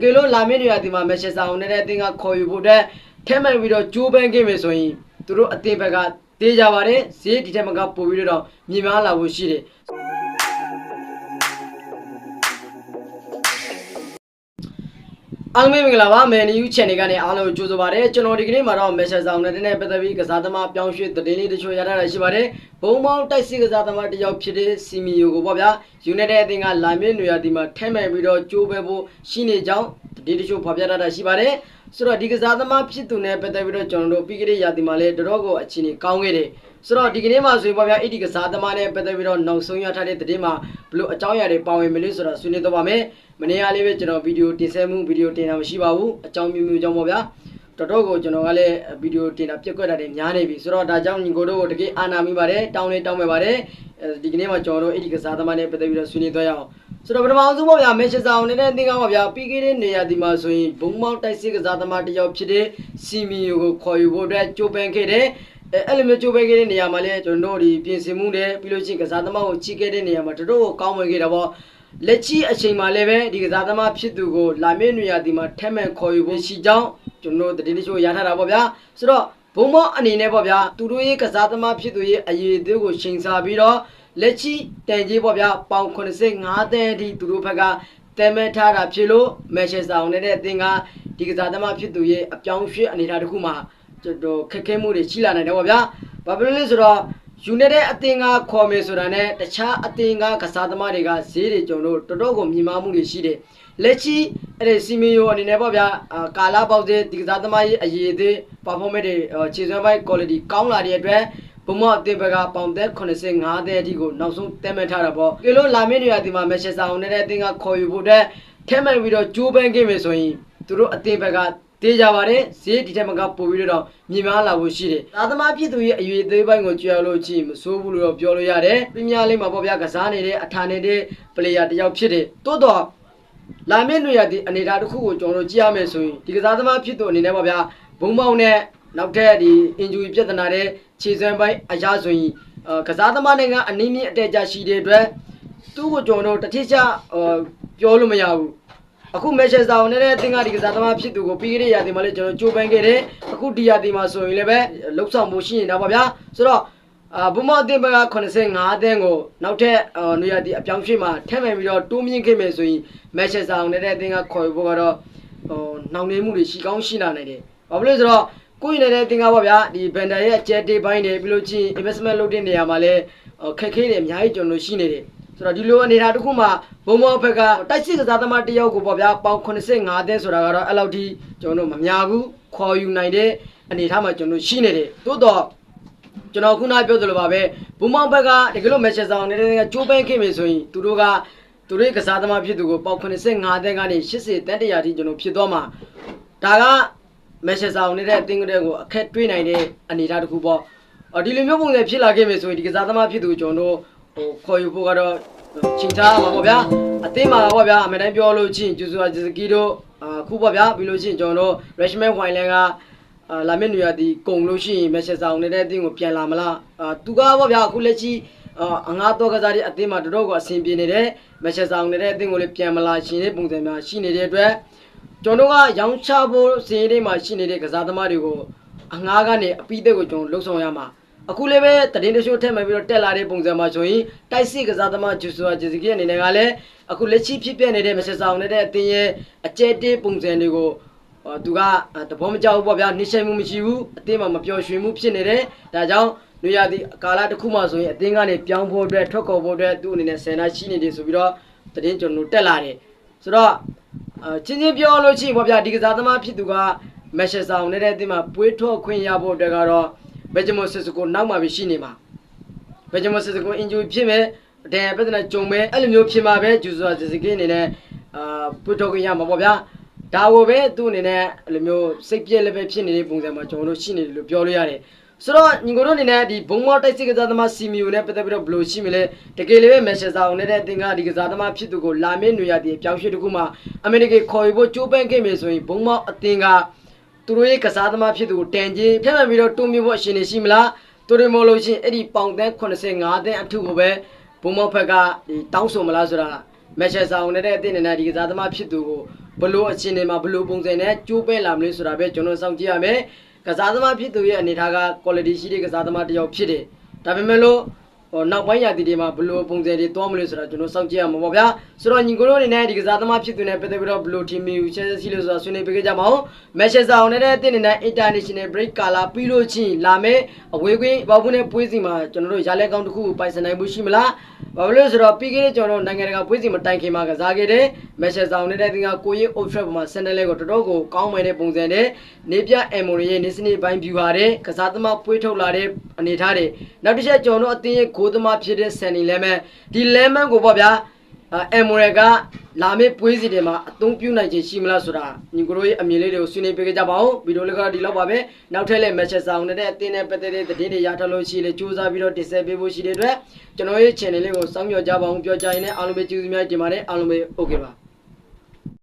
ကယ်လို့လာမင်းတွေကဒီမှာမက်ရှယ်ဆာအောင်နဲ့တဲ့အသင်းကခေါ်ယူဖို့အတွက်ထဲမှန်ပြီးတော့ကြိုးပမ်းခဲ့မယ်ဆိုရင်သူတို့အသင်းဘက်ကတေးကြပါတယ်ဈေးဒီထက်မကပို့ပြီးတော့မြင်များလာဖို့ရှိတယ် အားလုံးပဲမင်္ဂလာပါမယ်နယူး channel ကနေအားလုံးကြိုဆိုပါရစေကျွန်တော်ဒီကနေ့မှာတော့ message ဆောင်နေတဲ့ပတ်သက်ပြီးကစားသမားပြောင်းရွှေ့သတင်းလေးတချို့ရထားတာရှိပါတယ်ဘုံပေါင်းတိုက်စစ်ကစားသမားတစ်ယောက်ဖြစ်တဲ့စီမီယိုကိုပေါ့ဗျာ United အသင်းကလာမင်းနွေရာဒီမှာထဲမှန်ပြီးတော့ကြိုးပဲဖို့ရှိနေကြောင်းသတင်းတချို့ဖော်ပြထားတာရှိပါတယ်ဆိုတော့ဒီကစားသမားဖြစ်သူနဲ့ပတ်သက်ပြီးတော့ကျွန်တော်တို့ပြီးကလေးရာဒီမှာလည်းတော်တော်ကိုအခြေအနေကောင်းခဲ့တယ်ဆိုတော့ဒီကနေ့မှာဆိုရင်ပေါ့ဗျာအဲ့ဒီကစားသမားနဲ့ပတ်သက်ပြီးတော့နောက်ဆုံးရထားတဲ့သတင်းမှာဘလို့အကြောင်းအရာတွေပါဝင်မလဲဆိုတော့ဆွေးနွေးတော့ပါမယ် မနေ့ကလေးပဲကျွန်တော်ဗီဒီယိုတင်ဆက်မှုဗီဒီယိုတင်တာမရှိပါဘူးအကြောင်းမျိုးမျိုးကြောင့်ပေါ့ဗျာတော်တော်ကိုကျွန်တော်ကလည်းဗီဒီယိုတင်တာပြက်ကွက်တာတွေများနေပြီဆိုတော့ဒါကြောင့်ညီကိုတို့ကိုတကယ်အာနာမိပါတယ်တောင်းလေးတောင်းမဲ့ပါတယ်အဲဒီကနေ့မှာကျွန်တော်တို့အဲ့ဒီကစားသမားနဲ့ပတ်သက်ပြီးတော့ဆွေးနွေးသွားရအောင်ဆိုတော့ပထမဆုံးပေါ့ဗျာမက်ရှ်ဆောင်နေတဲ့သင်္ကန်းပေါ့ဗျာပြီးခဲ့တဲ့နေရာဒီမှာဆိုရင်ဘုံမောက်တိုက်စစ်ကစားသမားတစ်ယောက်ဖြစ်တဲ့စီမီယိုကိုခေါ်ယူဖို့အတွက်ကြိုးပမ်းခဲ့တဲ့အဲအဲ့လိုမျိုးကြိုးပမ်းခဲ့တဲ့နေရာမှာလည်းကျွန်တော်တို့ဒီပြင်ဆင်မှုနဲ့ပြီးလို့ရှိရင်ကစားသမားကိုချီးခဲ့တဲ့နေရာမှာတော်တော်ကိုကောင်းဝင်ခဲ့တာပေါ့ လက်ချီအချိန်မှာလည်းပဲဒီကစားသမားဖြစ်သူကိုလာမင်းနွေရာဒီမှာထက်မှန်ခေါ်ယူဖို့ရှိကြောင်းကျွန်တော်တို့တတိယချို့ရထားတာပေါ့ဗျာဆိုတော့ဘုံမောက်အနေနဲ့ပေါ့ဗျာသူတို့ရဲ့ကစားသမားဖြစ်သူရဲ့အရေးအသေးကိုချိန်ဆပြီးတော့လက်ချီတန်ကြီးပေါ့ဗျာပေါင်85တန်းအထိသူတို့ဘက်ကတမ်းမဲ့ထားတာဖြစ်လို့မန်ချက်စတာအောင်နဲ့တဲ့အသင်းကဒီကစားသမားဖြစ်သူရဲ့အပြောင်းရွှေ့အနေအထားတစ်ခုမှာကျွန်တော်ခက်ခဲမှုတွေရှိလာနိုင်တယ်ပေါ့ဗျာဘာဖြစ်လို့လဲဆိုတော့ United အသင်းကခေါ်မယ်ဆိုတာနဲ့တခြားအသင်းကကစားသမားတွေကဈေးတွေကျွန်တော်တို့တော်တော်ကိုမြင်မာမှုတွေရှိတယ်လက်ချီအဲ့ဒီစီမီယိုအနေနဲ့ပေါ့ဗျာအာကာလာပေါက်တဲ့ဒီကစားသမားရဲ့အရေးအသေး performance တွေအာခြေစွမ်းပိုင်း quality ကောင်းလာတဲ့အတွက်ဘုံမော့အသင်းဘက်ကပေါင်သက်85တဲ့အထိကိုနောက်ဆုံးတက်မှတ်ထားတာပေါ့ကဲလို့လာမင်းတွေကဒီမှာမက်ရှယ်ဆာအောင်နဲ့တဲ့အသင်းကခေါ်ယူဖို့အတွက်ထဲမှန်ပြီးတော့ကြိုးပမ်းခဲ့မယ်ဆိုရင်သူတို့အသင်းဘက်က တေးကြပါတယ်ဈေးဒီထက်မကပို့ပြီးတော့မြင်များလာဖို့ရှိတယ်သာသမားပြည်သူရဲ့အရွေသေးပိုင်းကိုကြွယ်လို့ကြည့်မစိုးဘူးလို့တော့ပြောလို့ရတယ်ပြင်းများလေးမှာပေါ့ဗျာကစားနေတဲ့အထာနေတဲ့ပလေယာတစ်ယောက်ဖြစ်တယ်တိုးတော့လာမင်းတွေရဒီအနေအထားတစ်ခုကိုကျွန်တော်တို့ကြည့်ရမယ်ဆိုရင်ဒီကစားသမားဖြစ်သူအနေနဲ့ပေါ့ဗျာဘုံပေါင်းနဲ့နောက်ထပ်ဒီ injury ပြဿနာတဲ့ခြေစွမ်းပိုင်းအရာဆိုရင်အာကစားသမားတွေကအနည်းနည်းအတက်အကျရှိတဲ့အတွက်သူ့ကိုကျွန်တော်တို့တစ်ထစ်ချအာပြောလို့မရဘူး အခုမက်ရှယ်ဆာကိုလည်းအသင်္ကဒီကစားသမားဖြစ်သူကိုပြီးခဲ့တဲ့ရာသီမှာလည်းကျွန်တော်ကြိုးပမ်းခဲ့တယ်အခုဒီရာသီမှာဆိုရင်လည်းပဲလှုပ်ဆောင်မှုရှိနေတာပါဗျာဆိုတော့အာဘုံမအသင်ဘက်က85တန်းကိုနောက်ထပ်အာနေရာဒီအပြောင်းရွှေ့မှာထည့်မယ်ပြီးတော့တိုးမြင့်ခဲ့မယ်ဆိုရင်မက်ရှယ်ဆာကိုလည်းအသင်္ကခေါ်ယူဖို့ကတော့ဟိုနှောင့်နှေးမှုတွေရှိကောင်းရှိလာနိုင်တယ်ဘာဖြစ်လို့လဲဆိုတော့ကိုယ်ရည်နေတဲ့တင်ကားပါဗျာဒီဘန်ဒါရဲ့အကျက်တေးပိုင်းတွေပြီးလို့ချင်း investment လုပ်တဲ့နေရာမှာလည်းခက်ခဲတွေအများကြီးကျွန်တော်ရှိနေတယ် ဆိုတော့ဒီလိုအနေထားတစ်ခုမှာဘုံမောဘက်ကတိုက်စစ်ကစားသမားတစ်ယောက်ကိုပေါ့ဗျာပေါင်85သန်းဆိုတာကတော့အဲ့လောက်ထိကျွန်တော်တို့မများဘူးခေါ်ယူနိုင်တဲ့အနေထားမှာကျွန်တော်တို့ရှိနေတယ်သို့တော့ကျွန်တော်ခုနပြောသလိုပါပဲဘုံမောဘက်ကတကယ်လို့မက်ချက်ဆောင်နေတဲ့ကကြိုးပမ်းခဲ့ပြီဆိုရင်သူတို့ကသူတို့ရဲ့ကစားသမားဖြစ်သူကိုပေါင်85သန်းကနေ80တန်းတရာထိကျွန်တော်ဖြစ်သွားမှာဒါကမက်ချက်ဆောင်နေတဲ့အတင်းကလေးကိုအခက်တွေးနိုင်တဲ့အနေထားတစ်ခုပေါ့အော်ဒီလိုမျိုးပုံစံဖြစ်လာခဲ့ပြီဆိုရင်ဒီကစားသမားဖြစ်သူကျွန်တော်တို့ ဟိုခေါ်ယူဖို့ကတော့ချိန်ထားမှာပေါ့ဗျာအသင်းမှာပေါ့ဗျာအမေတိုင်းပြောလို့ချင်းကျူဆူဂျီစကီတို့အခုပေါ့ဗျာပြီးလို့ချင်းကျွန်တော်တို့ Rashman Wineland ကအာလာမင်းနွေရဒီကုံလို့ရှိရင်မက်ဆက်ဆောင်နေတဲ့အသင်းကိုပြန်လာမလားအာသူကပေါ့ဗျာအခုလက်ရှိအာအငါတော့ကစားတဲ့အသင်းမှာတော်တော်ကိုအဆင်ပြေနေတယ်မက်ဆက်ဆောင်နေတဲ့အသင်းကိုလည်းပြန်မလာရှင်တဲ့ပုံစံများရှိနေတဲ့အတွက်ကျွန်တော်တို့ကရောင်းချဖို့စည်ရင်းတွေမှာရှိနေတဲ့ကစားသမားတွေကိုအငားကနေအပိသက်ကိုကျွန်တော်လှုပ်ဆောင်ရမှာ အခုလည်းပဲတရင်တချို့ထက်မှပြီးတော့တက်လာတဲ့ပုံစံမှာဆိုရင်တိုက်စစ်ကစားသမားဂျူဆူအာဂျီစီကီအနေနဲ့ကလည်းအခုလက်ရှိဖြစ်ပြနေတဲ့မဆက်ဆောင်နေတဲ့အသင်းရဲ့အကျဲတေးပုံစံတွေကိုဟောသူကသဘောမကျဘူးပေါ့ဗျာနှိမ့်ဆက်မှုမရှိဘူးအသင်းမှာမပျော်ရွှင်မှုဖြစ်နေတယ်ဒါကြောင့်လူရသည်ကာလတစ်ခုမှဆိုရင်အသင်းကနေပြောင်းဖို့အတွက်ထွက်ခေါ်ဖို့အတွက်သူ့အနေနဲ့ဆန္ဒရှိနေတယ်ဆိုပြီးတော့တရင်ကျွန်တော်တက်လာတယ်ဆိုတော့အာချင်းချင်းပြောလို့ရှိရင်ပေါ့ဗျာဒီကစားသမားဖြစ်သူကမက်ရှယ်ဆောင်နေတဲ့အသင်းမှာပွေးထော့ခွင့်ရဖို့အတွက်ကတော့ ဘယ်ဂျမွန်စစ်စကိုနောက်မှပဲရှိနေမှာဘယ်ဂျမွန်စစ်စကိုအင်ဂျူဖြစ်မဲ့ဒန်ပြဿနာကြုံမဲ့အဲ့လိုမျိုးဖြစ်မှာပဲဂျူဆာစစ်စကင်းအနေနဲ့အာပွတ်တော့ကြရမှာပေါ့ဗျာဒါကိုပဲသူ့အနေနဲ့အဲ့လိုမျိုးစိတ်ပြက်လည်းပဲဖြစ်နေတဲ့ပုံစံမှာကျွန်တော်တို့ရှိနေတယ်လို့ပြောလို့ရတယ်ဆိုတော့ညီကိုတို့အနေနဲ့ဒီဘုံမောတိုက်စစ်ကစားသမားစီမီယိုနဲ့ပတ်သက်ပြီးတော့ဘယ်လိုရှိမလဲတကယ်လည်းပဲမက်ရှယ်ဆာအောင်နဲ့တဲ့အသင်ကဒီကစားသမားဖြစ်သူကိုလာမင်းနွေရတဲ့ပြောင်းရွှေ့တစ်ခုမှအမေရိကန်ခေါ်ယူဖို့ကြိုးပမ်းခဲ့မယ်ဆိုရင်ဘုံမောအသင်က သူတို့ရဲ့ကစားသမားဖြစ်သူကိုတန်ချင်းဖြတ်မှတ်ပြီးတော့တွန်းပြဖို့အရှင်နေရှိမလားသူတွေမလို့ရှိရင်အဲ့ဒီပေါင်တန်း85တန်းအထုကိုပဲဘုံမောက်ဖက်ကဒီတောင်းဆိုမလားဆိုတာမက်ချက်ဆောင်နေတဲ့အသင်းနဲ့ဒီကစားသမားဖြစ်သူကိုဟဘလို့အချင်းတွေမှာဘလို့ပုံစံနဲ့ကျိုးပဲလာမလဲဆိုတာပဲကျွန်တော်စောင့်ကြည့်ရမယ်ကစားသမားဖြစ်သူရဲ့အနေထားက quality ရှိတဲ့ကစားသမားတစ်ယောက်ဖြစ်တယ်ဒါပေမဲ့လို့ ဟိုနောက်ပိုင်းရာသီတွေမှာဘလို့ပုံစံတွေတွားမလို့ဆိုတာကျွန်တော်စောင့်ကြည့်ရမှာပေါ့ဗျာဆိုတော့ညီကိုတို့အနေနဲ့ဒီကစားသမားဖြစ်သူနဲ့ပတ်သက်ပြီးတော့ဘလို့ team ယူချက်စီလို့ဆိုတာဆွေးနွေးပေးကြကြပါဦး Manchester United အသင်းအနေနဲ့ International break ကာလာပြီးလို့ချင်းလာမယ့်အဝေးကွင်းဘောက်ဘူးနဲ့ပွဲစီမှာကျွန်တော်တို့ရလက်ကောင်းတစ်ခုကိုပိုင်ဆိုင်နိုင်မှုရှိမလား ဘာလို့လဲဆိုတော့ပြီးခဲ့တဲ့ကျွန်တော်တို့နိုင်ငံတကာပွဲစီမတိုင်ခင်မှာကစားခဲ့တဲ့ Manchester United ကကိုရင် Old Trafford မှာဆန်တယ်လဲကိုတော်တော်ကိုကောင်းမယ်တဲ့ပုံစံနဲ့နေပြအမ်မိုရီရဲ့နေစနေပိုင်း view ဟာတဲ့ကစားသမားပွေးထုတ်လာတဲ့အနေထားတွေနောက်တစ်ချက်ကျွန်တော်တို့အသင်းရဲ့ဂိုးသမားဖြစ်တဲ့ဆန်နီလဲမန်ဒီလဲမန်ကိုပေါ့ဗျာ အမ်မိုရယ်ကလာမယ့်ပွဲစီတွေမှာအသုံးပြုနိုင်ခြင်းရှိမလားဆိုတာညီကိုတို့ရဲ့အမြင်လေးတွေကိုဆွေးနွေးပေးကြပါဦးဗီဒီယိုလေးကတော့ဒီလောက်ပါပဲနောက်ထပ်လည်း match ဆောင်နေတဲ့အသင်းနဲ့ပတ်သက်တဲ့သတင်းတွေရထားလို့ရှိရင်စူးစမ်းပြီးတော့တင်ဆက်ပေးဖို့ရှိတဲ့အတွက်ကျွန်တော်ရဲ့ channel လေးကိုစောင့်မျှော်ကြပါအောင်ပြောကြရင်လည်းအားလုံးပဲကျေးဇူးများတင်ပါတယ်အားလုံးပဲ okay ပါ